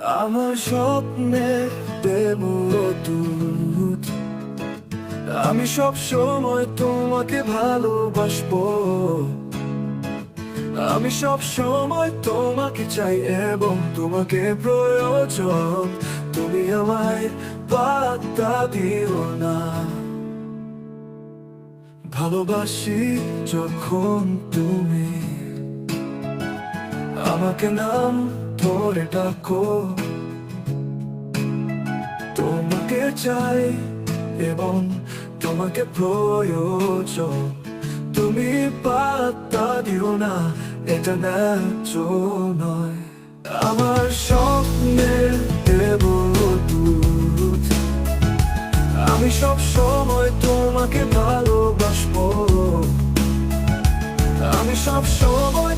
আমার স্বপ্নের দেবদূত আমি সব সময় তোমাকে ভালোবাসবো। আমি সব সময় তোমাকে চাই এবং তোমাকে প্রয়োজন। তুমি আমায় পাত্তা দিও না। ভালোবাসি যখন তুমি। আমাকে নাম ধরে ডাকো। তোমাকে চাই এবং তোমাকে প্রয়োজন। তুমি পাত্তা দিও না, এটা ন্যায্য নয়। আমার স্বপ্নের দেবদূত আমি সব সময় তোমাকে ভালোবাসবো। আমি সব সময়